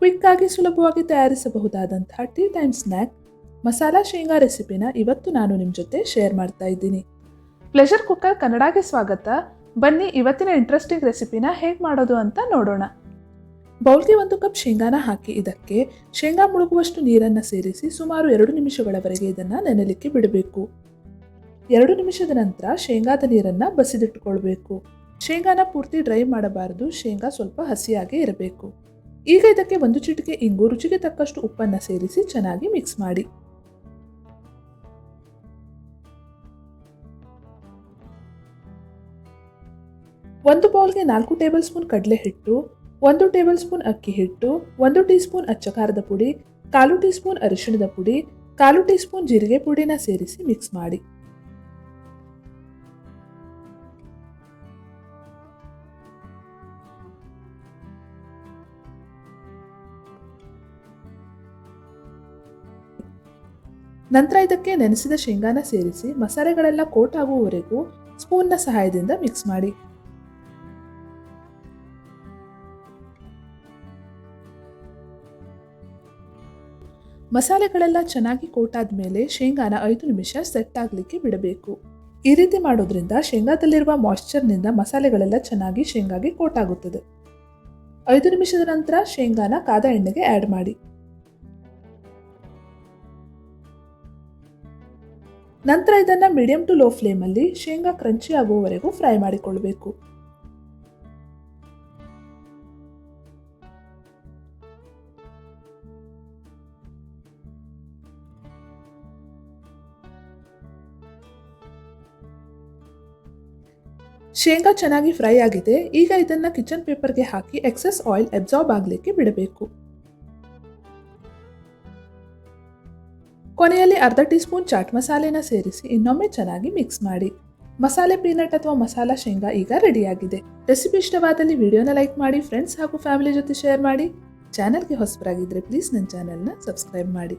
Quick ಆಗಿ ಸುಲಭವಾಗಿ ತಯಾರಿಸಬಹುದಾದಂತಹ ಟೀ ಟೈಮ್ ಸ್ನ್ಯಾಕ್, ಮಸಾಲಾ ಶೇಂಗಾ ರೆಸಿಪಿನ ಇವತ್ತು ನಾನು ನಿಮ್ಮ ಜೊತೆ ಶೇರ್ ಮಾಡ್ತಾ ಇದ್ದೀನಿ. ಪ್ಲೆಷರ್ ಕುಕ್ಕರ್ ಕನ್ನಡಗೆ ಸ್ವಾಗತ. ಬನ್ನಿ ಇವತ್ತಿನ ಇಂಟ್ರೆಸ್ಟಿಂಗ್ ರೆಸಿಪಿನ ಹೇಗೆ ಮಾಡೋದು ಅಂತ ನೋಡೋಣ. ಬೌಲ್ಗೆ ಒಂದು ಕಪ್ ಶೇಂಗಾನ ಹಾಕಿ ಇದಕ್ಕೆ ಶೇಂಗಾ ಮುಳುಗುವಷ್ಟು ನೀರನ್ನು ಸೇರಿಸಿ ಸುಮಾರು ಎರಡು ನಿಮಿಷಗಳವರೆಗೆ ಇದನ್ನು ನೆನಲಿಕ್ಕೆ ಬಿಡಬೇಕು. ಎರಡು ನಿಮಿಷದ ನಂತರ ಶೇಂಗಾದ ನೀರನ್ನು ಬಸಿದಿಟ್ಟುಕೊಳ್ಬೇಕು. ಶೇಂಗಾನ ಪೂರ್ತಿ ಡ್ರೈ ಮಾಡಬಾರದು, ಶೇಂಗಾ ಸ್ವಲ್ಪ ಹಸಿಯಾಗಿ ಇರಬೇಕು. ಈಗ ಇದಕ್ಕೆ ಒಂದು ಚಿಟಿಕೆ ಇಂಗು ರುಚಿಗೆ ತಕ್ಕಷ್ಟು ಉಪ್ಪನ್ನು ಸೇರಿಸಿ ಚೆನ್ನಾಗಿ ಮಿಕ್ಸ್ ಮಾಡಿ. ಒಂದು ಬೌಲ್ಗೆ ನಾಲ್ಕು ಟೇಬಲ್ ಸ್ಪೂನ್ ಕಡಲೆ ಹಿಟ್ಟು, ಒಂದು ಟೇಬಲ್ ಸ್ಪೂನ್ ಅಕ್ಕಿ ಹಿಟ್ಟು, ಒಂದು ಟೀ ಸ್ಪೂನ್ ಅಚ್ಚ ಪುಡಿ, ಕಾಲು ಟೀ ಸ್ಪೂನ್ ಅರಿಶಿಣದ ಪುಡಿ, ಕಾಲು ಟೀ ಸ್ಪೂನ್ ಜೀರಿಗೆ ಪುಡಿನ ಸೇರಿಸಿ ಮಿಕ್ಸ್ ಮಾಡಿ. ನಂತರ ಇದಕ್ಕೆ ನೆನೆಸಿದ ಶೇಂಗಾನ ಸೇರಿಸಿ ಮಸಾಲೆಗಳೆಲ್ಲ ಕೋಟ್ ಆಗುವವರೆಗೂ ಸ್ಪೂನ್ನ ಸಹಾಯದಿಂದ ಮಿಕ್ಸ್ ಮಾಡಿ. ಮಸಾಲೆಗಳೆಲ್ಲ ಚೆನ್ನಾಗಿ ಕೋಟ್ ಆದಮೇಲೆ ಶೇಂಗಾನ ಐದು ನಿಮಿಷ ಸೆಟ್ ಆಗಲಿಕ್ಕೆ ಬಿಡಬೇಕು. ಈ ರೀತಿ ಮಾಡೋದ್ರಿಂದ ಶೇಂಗಾದಲ್ಲಿರುವ ಮಾಯ್ಶ್ಚರ್ನಿಂದ ಮಸಾಲೆಗಳೆಲ್ಲ ಚೆನ್ನಾಗಿ ಶೇಂಗಾಗೆ ಕೋಟ್ ಆಗುತ್ತದೆ ಐದು ನಿಮಿಷದ ನಂತರ ಶೇಂಗಾನ ಕಾದ ಎಣ್ಣೆಗೆ ಆ್ಯಡ್ ಮಾಡಿ. ನಂತರ ಇದನ್ನು ಮೀಡಿಯಂ ಟು ಲೋ ಫ್ಲೇಮಲ್ಲಿ ಶೇಂಗಾ ಕ್ರಂಚಿ ಆಗುವವರೆಗೂ ಫ್ರೈ ಮಾಡಿಕೊಳ್ಬೇಕು. ಶೇಂಗಾ ಚೆನ್ನಾಗಿ ಫ್ರೈ ಆಗಿದೆ, ಈಗ ಇದನ್ನು ಕಿಚನ್ ಪೇಪರ್ಗೆ ಹಾಕಿ ಎಕ್ಸೆಸ್ ಆಯಿಲ್ ಅಬ್ಸಾರ್ಬ್ ಆಗಲಿಕ್ಕೆ ಬಿಡಬೇಕು. ಕೊನೆಯಲ್ಲಿ ಅರ್ಧ ಟೀ ಸ್ಪೂನ್ ಚಾಟ್ ಮಸಾಲೆನ ಸೇರಿಸಿ ಇನ್ನೊಮ್ಮೆ ಚೆನ್ನಾಗಿ ಮಿಕ್ಸ್ ಮಾಡಿ. ಮಸಾಲೆ ಪೀನಟ್ ಅಥವಾ ಮಸಾಲಾ ಶೇಂಗಾ ಈಗ ರೆಡಿಯಾಗಿದೆ. ರೆಸಿಪಿ ಇಷ್ಟವಾದಲ್ಲಿ ವಿಡಿಯೋನ ಲೈಕ್ ಮಾಡಿ ಫ್ರೆಂಡ್ಸ್ ಹಾಗೂ ಫ್ಯಾಮಿಲಿ ಜೊತೆ ಶೇರ್ ಮಾಡಿ. ಚಾನಲ್ಗೆ ಹೊಸಬರಾಗಿದ್ದರೆ ಪ್ಲೀಸ್ ನನ್ನ ಚಾನಲ್ನ ಸಬ್ಸ್ಕ್ರೈಬ್ ಮಾಡಿ.